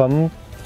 ผม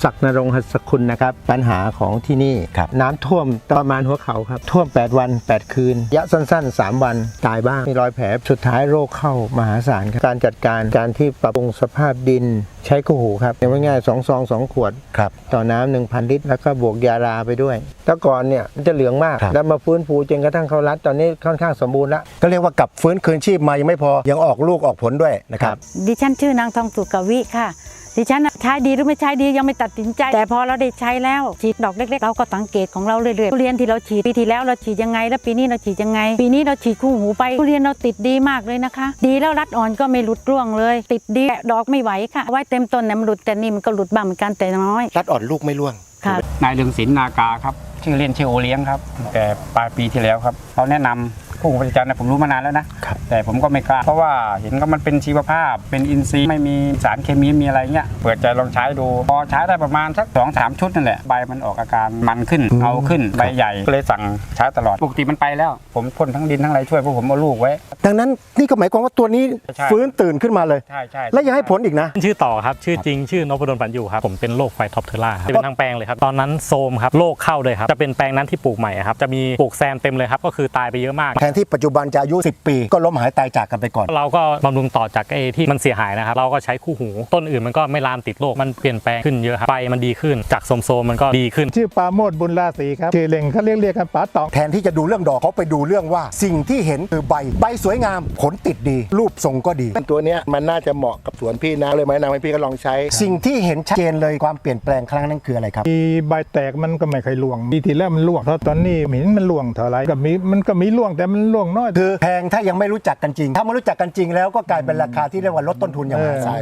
ศักดิ์นรงค์หัสคุณนะครับ ปัญหาของที่นี่ ครับน้ำท่วมประมาณหัวเขาครับ ท่วม 8 วัน 8 คืนระยะสั้น ๆ 3 วันตายบ้าง มีรอยแผลสุดท้ายโรคเข้ามหาศาลครับการจัดการการที่ปรับปรุงสภาพดินใช้คู่หูครับยังไม่ง่ายสองซองสองขวด ครับ ต่อน้ำหนึ่งพันลิตร แล้วก็บวกยาราไปด้วย แต่ก่อนเนี่ยมันจะเหลืองมาก ครับ แล้วมาฟื้นฟูจนกระทั่งเขารัด ตอนนี้ค่อนข้างสมบูรณ์แล้วก็เรียกว่ากลับฟื้นคืนชีพมายังไม่พอยังออกลูกออกผลด้วยนะครับ ดิฉันชื่อนางทองสุกวิค่ะ ดิฉันน่ะใช้ดีหรือไม่ใช้ดียังไม่ตัดสินใจ แต่พอเราได้ใช้แล้วฉีดดอกเล็กๆ เราก็สังเกตของเราเรื่อยๆทุเรียนที่เราฉีดปีที่แล้วเราฉีดยังไง แล้วปีนี้เราฉีดยังไง ปีนี้เราฉีดคู่หูไปทุเรียนเราติดดีมากเลยนะคะ ดีแล้วรัดอ่อนก็ไม่หลุดร่วงเลย ติดดีดอกไม่ไหวค่ะไว้เต็มต้นเนี่ยมันหลุดแต่นี่มันก็หลุดบ้างเหมือนกันแต่น้อยรัดอ่อนลูกไม่ร่วงค่ะนายเรืองศิลป์นากาครับชื่อเล่นชื่อโอเลี้ยงครับ แต่ปลายปีที่แล้วครับเขาแนะนำ คู่หูประจันนะผมรู้มานานแล้วนะ ครับแต่ผมก็ไม่กล้า เพราะว่าเห็นก็มันเป็นชีวภาพ เป็นอินทรีย์ไม่มีสารเคมีมีอะไรเงี้ยเปิดใจลองใช้ดู พอใช้ได้ประมาณสักสองสามชุดนั่นแหละใบมันออกอาการมันขึ้นเอาขึ้นใบใหญ่ก็เลยสั่งใช้ตลอดปกติมันไปแล้ว ผมพ่นทั้งดินทั้งอะไรช่วยพวกผมเอาลูกไว้ ดังนั้นนี่ก็หมายความว่าตัวนี้ใช่ ฟื้นตื่นขึ้นมาเลย ใช่ใช่และยังให้ผลอีกนะ ชื่อต่อครับ ชื่อจริงชื่อนพดลปันอยู่ครับ ผมเป็นโรคไฟท็อปเทอร่าครับเป็นทางแปลงเลยครับ ตอนนั้นโซมครับโรคเข้าเลยครับ จะเป็นแปลงนั้นที่ปลูกใหม่ครับ จะมีปลูกแซมเต็มเลยครับ ก็คือตายไปเยอะมาก แทนที่ปัจจุบันจะอายุ 10 ปี ก็ล้มหายตายจากกันไปก่อน เราก็บำรุงต่อจากไอ้ที่มันเสียหายนะครับเราก็ใช้คู่หูต้นอื่นมันก็ไม่ลามติดโรคมันเปลี่ยนแปลงขึ้นเยอะครับใบมันดีขึ้นจากโสมๆมันก็ดีขึ้น ชื่อปราโมดบุญราศีครับชื่อเล่งเขาเรียกเรียกกันป๋าตอง แทนที่จะดูเรื่องดอกเขาไปดูเรื่องว่า สิ่งที่เห็นคือใบ ใบสวยงามผลติดดี รูปทรงก็ดี ตัวเนี้ยมันน่าจะเหมาะกับสวนพี่นะเลยไหมนำให้พี่ก็ลองใช้ สิ่งที่เห็นชัดเจนเลยความเปลี่ยนแปลงครั้งนั้นคืออะไรครับมีใบแตกมันก็ไม่เคยล่วงปีที่แล้วมันล่วงเพราะตอนนี้ไม่เห็นมันล่วงเท่าไหรก็มีมันก็มีล่วงแต่มันล่วงน้อย คือแพงถ้ายังไม่รู้จักกันจริง ถ้าไม่รู้จักกันจริงแล้วก็กลายเป็นราคาที่เรียกว่าลดต้นทุนอย่างมหาศาล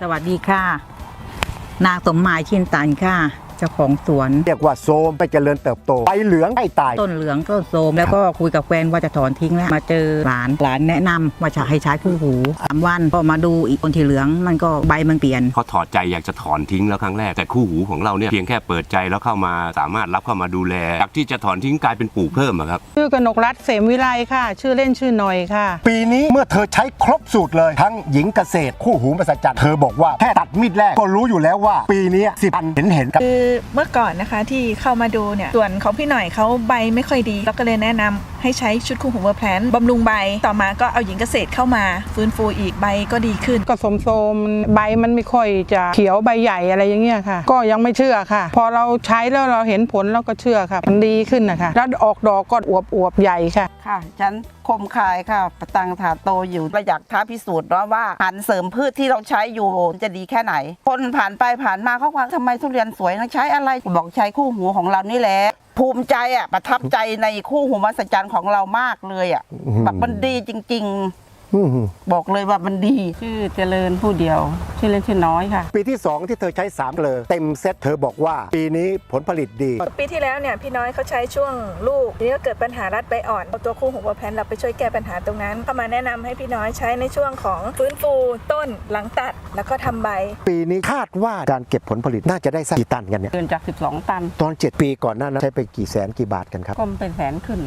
สวัสดีค่ะ นางสมหมายชินตันค่ะเจ้าของสวน เรียกว่าโซมไปเจริญเติบโตใบเหลืองไม่ตาย ต้นเหลืองต้นโทรมแล้วก็คุยกับแฟนว่าจะถอนทิ้งแล้วมาเจอหลานหลานแนะนำว่าจะให้ใช้คู่หูสามวันพอมาดูอีกคนที่เหลืองมันก็ใบมันเปลี่ยนพอถอดใจอยากจะถอนทิ้งแล้วครั้งแรกแต่คู่หูของเราเนี่ยเพียงแค่เปิดใจแล้วเข้ามาสามารถรับเข้ามาดูแลจากที่จะถอนทิ้งกลายเป็นปลูกเพิ่มอะครับ ชื่อกนกรัฐเสมวิไลค่ะ ชื่อเล่นชื่อหน่อยค่ะ ปีนี้เมื่อเธอใช้ครบสูตรเลย ทั้งหญิงเกษตรคู่หูมหัศจรรย์เธอบอกว่าแค่ตัดมีดแรกก็รู้อยู่แล้วว่า ปีนี้สิบอันเห็นเห็นๆกับ คือเมื่อก่อนนะคะที่เข้ามาดูเนี่ย ส่วนของพี่หน่อยเขาใบไม่ค่อยดี เราก็เลยแนะนำให้ใช้ชุดคู่หูเวอร์แพลนบำรุงใบ ต่อมาก็เอาหญิงเกษตรเข้ามา ฟื้นฟูอีกใบก็ดีขึ้น ก็สมโซมใบมันไม่ค่อยจะเขียวใบใหญ่อะไรอย่างเงี้ยค่ะ ก็ยังไม่เชื่อค่ะ พอเราใช้แล้วเราเห็นผลเราก็เชื่อค่ะ มันดีขึ้นนะคะแล้วออกดอกก็อวบอวบๆใหญ่ค่ะค่ะฉันคมคายค่ะประตังถาโตอยู่เราอยากท้าพิสูจน์เนาะว่าอาหารเสริมพืชที่เราใช้อยู่จะดีแค่ไหน คนผ่านไปผ่านมาเขาว่าทำไมทุเรียนสวยนะใช้อะไรบอกใช้คู่หูของเรานี่แหละภูมิใจอะประทับใจในคู่หูมหัศจรรย์ของเรามากเลยอะแบบมันดีจริง ๆ บอกเลยว่ามันดี ชื่อเจริญผู้เดียว ชื่อเล่นชื่อน้อยค่ะ ปีที่ 2 ที่เธอใช้3เกลอเต็มเซตเธอบอกว่า ปีนี้ผลผลิตดี ปีที่แล้วเนี่ยพี่น้อยเขาใช้ช่วงลูกทีนี้ก็เกิดปัญหารัดใบอ่อนเอาตัวคู่หูเวอร์แพลนเราไปช่วยแก้ปัญหาตรงนั้นเข้ามาแนะนำให้พี่น้อยใช้ในช่วงของฟื้นฟูต้นหลังตัด แล้วก็ทำใบ ปีนี้คาดว่าการเก็บผลผลิตน่าจะได้สักกี่ตันกันเนี่ยเกินจาก 12 ตัน ตอน 7 ปีก่อนหน้านั้นใช้ไปกี่แสนกี่บาทกันครับก็เป็นแสนขึ้น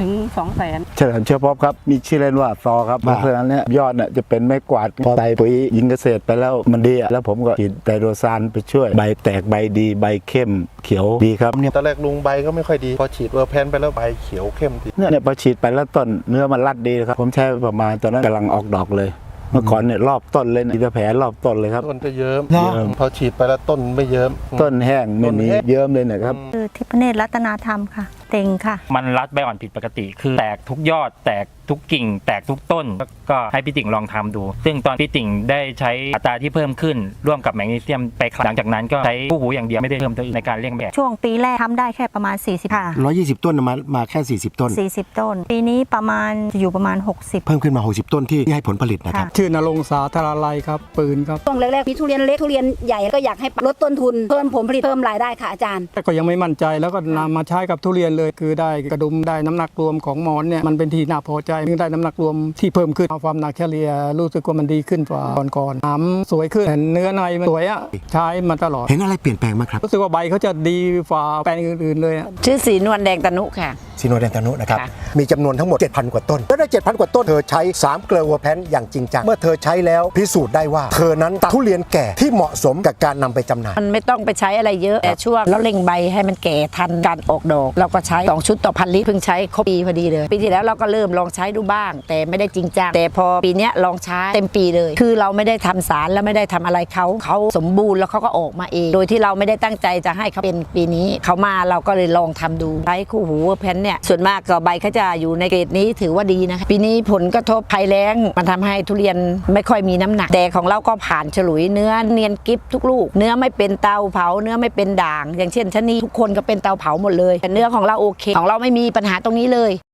ถึง2แสนเฉลิมเชื้อพบครับ มีชื่อเล่นว่าซอครับว่าเพราะฉะนั้นเนี่ยยอดเนี่ยจะเป็นไม้กวาดพอใส่ปุ๋ยหญิงเกษตรไปแล้วมันดีอะแล้วผมก็ฉีดไดโรซานไปช่วย ใบแตกใบดีใบเข้มเขียวดีครับเนี่ยตอนแรกลุงใบก็ไม่ค่อยดี พอฉีดเวอร์แพนไปแล้วใบเขียวเข้มดีเนี่ยเนี่ยพอฉีดไปแล้วต้นเนื้อมันรัดดีครับผมใช้ประมาณตอนนั้นกำลังออกดอกเลย เมื่อก่อนเนี่ยรอบต้นเลยนะมีแต่แผลรอบต้นเลยครับ ต้นจะเยิ้มเหรอเยิ้มพอฉีดไปแล้วต้นไม่เยิ้ม ต้นแห้งไม่มีต้นแห้งเยิ้มเลยนะครับ คือทิพเนตรรัตนาธรรมค่ะ เต็งค่ะ มันรัดใบอ่อนผิดปกติ คือแตกทุกยอดแตกทุกกิ่งแตกทุกต้น ก็ให้พี่ติ่งลองทำดู ซึ่งตอนพี่ติ่งได้ใช้อัตราที่เพิ่มขึ้นร่วมกับแมกนีเซียมไปหลังจากนั้นก็ใช้คู่หูอย่างเดียวไม่ได้เพิ่มตัวอื่นในการเลี้ยงแบบ ช่วงปีแรกทำได้แค่ประมาณ 40ค่ะ120 ต้นมามาแค่ 40 ต้น 40 ต้น ปีนี้ประมาณจะอยู่ประมาณ 60 เพิ่มขึ้นมา 60 ต้นที่ให้ผลผลิตนะครับชื่อนรงสาธาราลัยครับปืนครับช่วงแรกๆมีทุเรียนเล็กทุเรียนใหญ่ก็อยากให้ลดต้นทุนเพิ่มผลผลิตเพิ่มรายได้ค่ะอาจารย์ แต่ก็ยังไม่มั่นใจแล้วก็นำมาใช้กับทุเรียนเลย คือได้กระดุมได้น้ำหนักรวมของหมอนเนี่ยมันเป็นที่น่าพอใจใจได้น้ำหนักรวมที่เพิ่มขึ้นความหนักเฉลี่ยรู้สึกว่ามันดีขึ้นกว่าก่อนๆหามสวยขึ้นเนื้อในมันสวยอะใช้มาตลอด เห็นอะไรเปลี่ยนแปลงมั้างครับ รู้สึกว่าใบเขาจะดีกว่าแปลงอื่นๆเลยอะชื่อสีนวลแดงตะนุค่ะซีโนแดนตานุนะครับค่ะมีจำนวนทั้งหมด 7,000 กว่าต้นแล้วได้ 7,000 กว่าต้น เธอใช้ 3 เกลือวัวแพนอย่างจริงจัง เมื่อเธอใช้แล้วพิสูจน์ได้ว่า เธอนั้นตัดทุเรียนแก่ที่เหมาะสมกับการนำไปจำหน่าย มันไม่ต้องไปใช้อะไรเยอะ แต่ช่วงแล้วเล็งใบให้มันแก่ทันการออกดอก เราก็ใช้ 2 ชุดต่อพันลิตรเพิ่งใช้ครบปีพอดีเลย ปีที่แล้วเราก็เริ่มลองใช้ช้ดูบ้าง แต่ไม่ได้จริงจังแต่พอปีนี้ลองใช้เต็มปีเลย คือเราไม่ได้ทำสารแล้วไม่ได้ทำอะไรเขาเขาสมบูรณ์แล้วเขาก็ออกมาเอง โดยที่เราไม่ได้ตั้งใจจะให้เขาเป็นปีนี้เขามาเราก็เลยลองทำดูใช้คู่หูแพนเนี่ยส่วนมากก็ใบเขาจะอยู่ในเกรดนี้ถือว่าดีนะคะปีนี้ผลกระทบภัยแล้งมันทำให้ทุเรียนไม่ค่อยมีน้ำหนัก แต่ของเราก็ผ่านฉลุยเนื้อเนียนกิฟทุกลูก เนื้อไม่เป็นเตาเผา เนื้อไม่เป็นด่าง อย่างเช่นชะนีทุกคนก็เป็นเตาเผาหมดเลยแต่เนื้อของเราโอเค ของเราไม่มีปัญหาตรงนี้เลย